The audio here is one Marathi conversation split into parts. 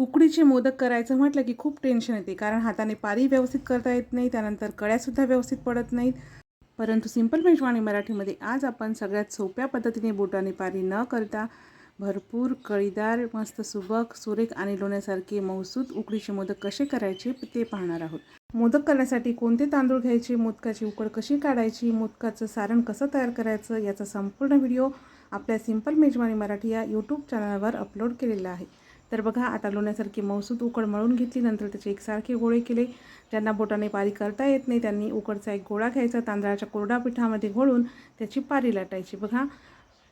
उकडीचे मोदक करायचं म्हटलं की खूप टेन्शन येते. कारण हाताने पारी व्यवस्थित करता येत नाही त्यानंतर कळ्यासुद्धा व्यवस्थित पडत नाहीत. परंतु सिंपल मेजवानी मराठीमध्ये आज आपण सगळ्यात सोप्या पद्धतीने बोटाने पारी न करता भरपूर कळीदार मस्त सुबक सुरेख आणि लोण्यासारखे मौसूद उकडीचे मोदक कसे करायचे ते पाहणार आहोत. मोदक करण्यासाठी कोणते तांदूळ घ्यायचे मोदकाची उकड कशी काढायची मोदकाचं सारण कसं तयार करायचं याचा संपूर्ण व्हिडिओ आपल्या सिंपल मेजवानी मराठी या यूट्यूब चॅनलवर अपलोड केलेला आहे. तर बघा आता लोण्यासारखी मौसूद उकड मळून घेतली. नंतर त्याचे एकसारखे गोळे केले. ज्यांना बोटाने पारी करता येत नाही त्यांनी उकडचा एक गोळा घ्यायचा. तांदळाच्या कोरडा पिठामध्ये घोळून त्याची पारी लाटायची. बघा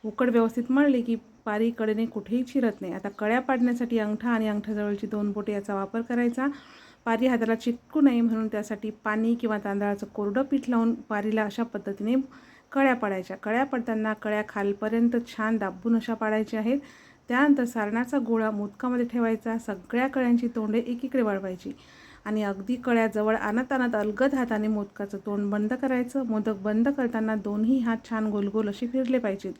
उकड व्यवस्थित मळली की पारी कडेने कुठेही चिरत नाही. आता कळ्या पाडण्यासाठी अंगठा आणि अंगठाजवळची दोन बोटे याचा वापर करायचा. पारी हाताला चिटकू नये म्हणून त्यासाठी पाणी किंवा तांदळाचं कोरडं पीठ लावून पारीला अशा पद्धतीने कळ्या पाडायच्या. कळ्या पडताना कळ्या खालपर्यंत छान दाबून अशा पाडायच्या आहेत. त्यानंतर सारणाचा गोळा मोदकामध्ये ठेवायचा सगळ्या कळ्यांची तोंडे एकीकडे वाढवायची आणि अगदी कळ्याजवळ आणत आणत अलगद हाताने मोदकाचं तोंड बंद करायचं. मोदक बंद करताना दोन्ही हात छान गोलगोल असे फिरले पाहिजेत.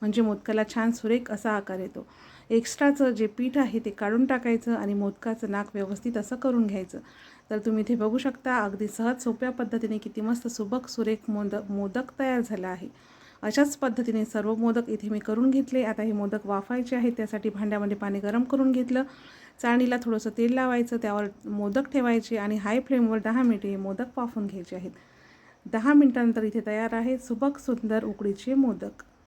म्हणजे मोदकाला छान सुरेख असा आकार येतो. एक्स्ट्राचं जे पीठ आहे ते काढून टाकायचं आणि मोदकाचं नाक व्यवस्थित असं करून घ्यायचं. तर तुम्ही इथे बघू शकता अगदी सहज सोप्या पद्धतीने किती मस्त सुबक सुरेख मोदक मोदक तयार झाला आहे. अशाच पद्धतीने सर्व मोदक इथे मी करून घेतले. आता हे मोदक वाफायचे आहेत त्यासाठी भांड्यामध्ये पाणी गरम करून घेतलं. चाळणीला थोडंसं तेल लावायचं त्यावर मोदक ठेवायचे आणि हाय फ्लेमवर दहा मिनिटे हे मोदक वाफून घ्यायचे आहेत. दहा मिनिटानंतर इथे तयार आहे सुबक सुंदर उकडीचे मोदक.